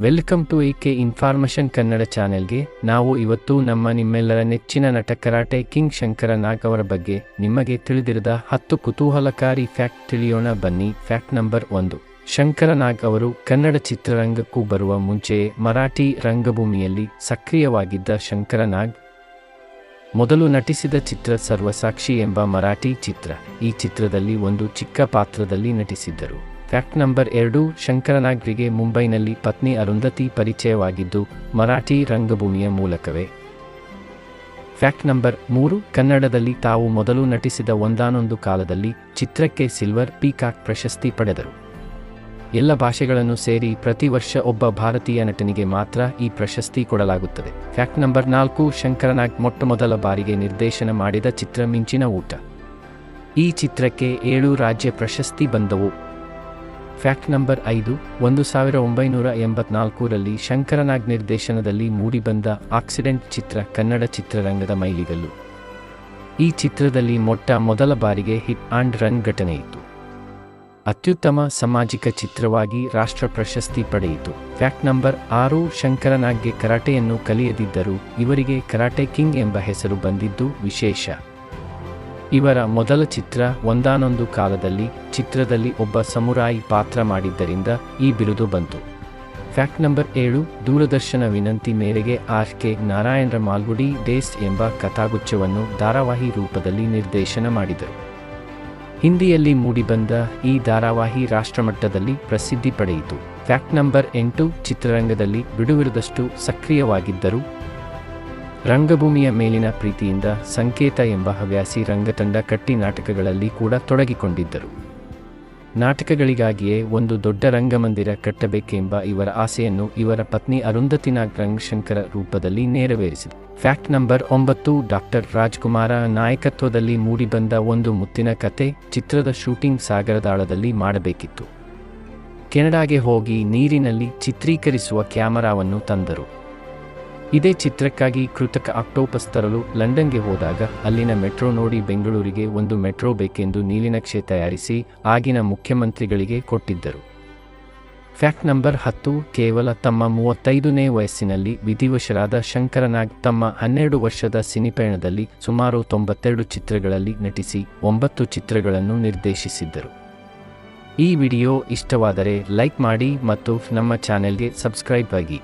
Welcome to A K information Kannada ಚಾನೆಲ್ಗೆ ನಾವು ಇವತ್ತು ನಮ್ಮ ನಿಮ್ಮೆಲ್ಲರ ನೆಚ್ಚಿನ ನಟ ಕರಾಟೆ ಕಿಂಗ್ ಶಂಕರ ನಾಗ್ ಅವರ ಬಗ್ಗೆ ನಿಮಗೆ ತಿಳಿದಿರದ ಹತ್ತು ಕುತೂಹಲಕಾರಿ ಫ್ಯಾಕ್ಟ್ ತಿಳಿಯೋಣ ಬನ್ನಿ. ಫ್ಯಾಕ್ಟ್ ನಂಬರ್ ಒಂದು. ಶಂಕರ ನಾಗ್ ಅವರು ಕನ್ನಡ ಚಿತ್ರರಂಗಕ್ಕೂ ಬರುವ ಮುಂಚೆಯೇ ಮರಾಠಿ ರಂಗಭೂಮಿಯಲ್ಲಿ ಸಕ್ರಿಯವಾಗಿದ್ದ ಶಂಕರ ನಾಗ್. ಮೊದಲು ನಟಿಸಿದ ಚಿತ್ರ ಸರ್ವಸಾಕ್ಷಿ ಎಂಬ ಮರಾಠಿ ಚಿತ್ರ. ಈ ಚಿತ್ರದಲ್ಲಿ ಒಂದು ಚಿಕ್ಕ ಪಾತ್ರದಲ್ಲಿ ನಟಿಸಿದ್ದರು. ಫ್ಯಾಕ್ಟ್ ನಂಬರ್ ಎರಡು ಶಂಕರನಾಗ್ರಿಗೆ ಮುಂಬೈನಲ್ಲಿ ಪತ್ನಿ ಅರುಂಧತಿ ಪರಿಚಯವಾಗಿದ್ದು ಮರಾಠಿ ರಂಗಭೂಮಿಯ ಮೂಲಕವೇ. ಫ್ಯಾಕ್ಟ್ ನಂಬರ್ ಮೂರು ಕನ್ನಡದಲ್ಲಿ ತಾವು ಮೊದಲು ನಟಿಸಿದ ಒಂದಾನೊಂದು ಕಾಲದಲ್ಲಿ ಚಿತ್ರಕ್ಕೆ ಸಿಲ್ವರ್ ಪೀಕಾಕ್ ಪ್ರಶಸ್ತಿ ಪಡೆದರು. ಎಲ್ಲ ಭಾಷೆಗಳನ್ನು ಸೇರಿ ಪ್ರತಿ ವರ್ಷ ಒಬ್ಬ ಭಾರತೀಯ ನಟನಿಗೆ ಮಾತ್ರ ಈ ಪ್ರಶಸ್ತಿ ಕೊಡಲಾಗುತ್ತದೆ. ಫ್ಯಾಕ್ಟ್ ನಂಬರ್ ನಾಲ್ಕು ಶಂಕರನಾಗ್ ಮೊಟ್ಟಮೊದಲ ಬಾರಿಗೆ ನಿರ್ದೇಶನ ಮಾಡಿದ ಚಿತ್ರ ಮಿಂಚಿನ ಊಟ. ಈ ಚಿತ್ರಕ್ಕೆ ಏಳು ರಾಜ್ಯ ಪ್ರಶಸ್ತಿ ಬಂದವು. ಫ್ಯಾಕ್ಟ್ ನಂಬರ್ ಐದು, ಒಂದು ಸಾವಿರ ಒಂಬೈನೂರ ಎಂಬತ್ನಾಲ್ಕರಲ್ಲಿ ಶಂಕರನಾಗ್ ನಿರ್ದೇಶನದಲ್ಲಿ ಮೂಡಿಬಂದ ಆಕ್ಸಿಡೆಂಟ್ ಚಿತ್ರ ಕನ್ನಡ ಚಿತ್ರರಂಗದ ಮೈಲಿಗಲ್ಲು. ಈ ಚಿತ್ರದಲ್ಲಿ ಮೊಟ್ಟ ಮೊದಲ ಬಾರಿಗೆ ಹಿಟ್ ಆಂಡ್ ರನ್ ಘಟನೆಯಿತ್ತು ಅತ್ಯುತ್ತಮ ಸಾಮಾಜಿಕ ಚಿತ್ರವಾಗಿ ರಾಷ್ಟ್ರ ಪ್ರಶಸ್ತಿ ಪಡೆಯಿತು. ಫ್ಯಾಕ್ಟ್ ನಂಬರ್ ಆರು, ಶಂಕರನಾಗ್ಗೆ ಕರಾಟೆಯನ್ನು ಕಲಿಯದಿದ್ದರೂ ಇವರಿಗೆ ಕರಾಟೆ ಕಿಂಗ್ ಎಂಬ ಹೆಸರು ಬಂದಿದ್ದು ವಿಶೇಷ. ಇವರ ಮೊದಲ ಚಿತ್ರ ಒಂದಾನೊಂದು ಕಾಲದಲ್ಲಿ ಚಿತ್ರದಲ್ಲಿ ಒಬ್ಬ ಸಮುರಾಯಿ ಪಾತ್ರ ಮಾಡಿದ್ದರಿಂದ ಈ ಬಿರುದು ಬಂತು. ಫ್ಯಾಕ್ಟ್ ನಂಬರ್ ಏಳು, ದೂರದರ್ಶನ ವಿನಂತಿ ಮೇರೆಗೆ ಆರ್ ಕೆ ನಾರಾಯಣರ ಮಾಲ್ಗುಡಿ ಡೇಸ್ ಎಂಬ ಕಥಾಗುಚ್ಛವನ್ನು ಧಾರಾವಾಹಿ ರೂಪದಲ್ಲಿ ನಿರ್ದೇಶನ ಮಾಡಿದರು. ಹಿಂದಿಯಲ್ಲಿ ಮೂಡಿಬಂದ ಈ ಧಾರಾವಾಹಿ ರಾಷ್ಟ್ರಮಟ್ಟದಲ್ಲಿ ಪ್ರಸಿದ್ಧಿ ಪಡೆಯಿತು. ಫ್ಯಾಕ್ಟ್ ನಂಬರ್ ಎಂಟು, ಚಿತ್ರರಂಗದಲ್ಲಿ ಬಿಡುವಿರದಷ್ಟು ಸಕ್ರಿಯವಾಗಿದ್ದರು ರಂಗಭೂಮಿಯ ಮೇಲಿನ ಪ್ರೀತಿಯಿಂದ ಸಂಕೇತ ಎಂಬ ಹವ್ಯಾಸಿ ರಂಗತಂಡ ಕಟ್ಟಿ ನಾಟಕಗಳಲ್ಲಿ ಕೂಡ ತೊಡಗಿಕೊಂಡಿದ್ದರು. ನಾಟಕಗಳಿಗಾಗಿಯೇ ಒಂದು ದೊಡ್ಡ ರಂಗಮಂದಿರ ಕಟ್ಟಬೇಕೆಂಬ ಇವರ ಆಸೆಯನ್ನು ಇವರ ಪತ್ನಿ ಅರುಂಧತಿ ನಾಗ್ ರಂಗಶಂಕರ ರೂಪದಲ್ಲಿ ನೆರವೇರಿಸಿದರು ಫ್ಯಾಕ್ಟ್ ನಂಬರ್ ಒಂಬತ್ತು, ಡಾಕ್ಟರ್ ರಾಜ್ಕುಮಾರ ನಾಯಕತ್ವದಲ್ಲಿ ಮೂಡಿಬಂದ ಒಂದು ಮುತ್ತಿನ ಕತೆ ಚಿತ್ರದ ಶೂಟಿಂಗ್ ಸಾಗರದಾಳದಲ್ಲಿ ಮಾಡಬೇಕಿತ್ತು. ಕೆನಡಾಗೆ ಹೋಗಿ ನೀರಿನಲ್ಲಿ ಚಿತ್ರೀಕರಿಸುವ ಕ್ಯಾಮರಾವನ್ನು ತಂದರು. ಇದೇ ಚಿತ್ರಕ್ಕಾಗಿ ಕೃತಕ ಆಕ್ಟೋಪಸ್ ತರಲು ಲಂಡನ್ಗೆ ಹೋದಾಗ ಅಲ್ಲಿನ ಮೆಟ್ರೋ ನೋಡಿ ಬೆಂಗಳೂರಿಗೆ ಒಂದು ಮೆಟ್ರೋ ಬೇಕೆಂದು ನೀಲಿನಕ್ಷೆ ತಯಾರಿಸಿ ಆಗಿನ ಮುಖ್ಯಮಂತ್ರಿಗಳಿಗೆ ಕೊಟ್ಟಿದ್ದರು. ಫ್ಯಾಕ್ಟ್ ನಂಬರ್ ಹತ್ತು, ಕೇವಲ ತಮ್ಮ ಮೂವತ್ತೈದನೇ ವಯಸ್ಸಿನಲ್ಲಿ ವಿಧಿವಶರಾದ ಶಂಕರನಾಗ್ ತಮ್ಮ ಹನ್ನೆರಡು ವರ್ಷದ ಸಿನಿಪಯಣದಲ್ಲಿ ಸುಮಾರು ತೊಂಬತ್ತೆರಡು ಚಿತ್ರಗಳಲ್ಲಿ ನಟಿಸಿ ಒಂಬತ್ತು ಚಿತ್ರಗಳನ್ನು ನಿರ್ದೇಶಿಸಿದ್ದರು. ಈ ವಿಡಿಯೋ ಇಷ್ಟವಾದರೆ ಲೈಕ್ ಮಾಡಿ ಮತ್ತು ನಮ್ಮ ಚಾನೆಲ್ಗೆ ಸಬ್ಸ್ಕ್ರೈಬ್ ಆಗಿ.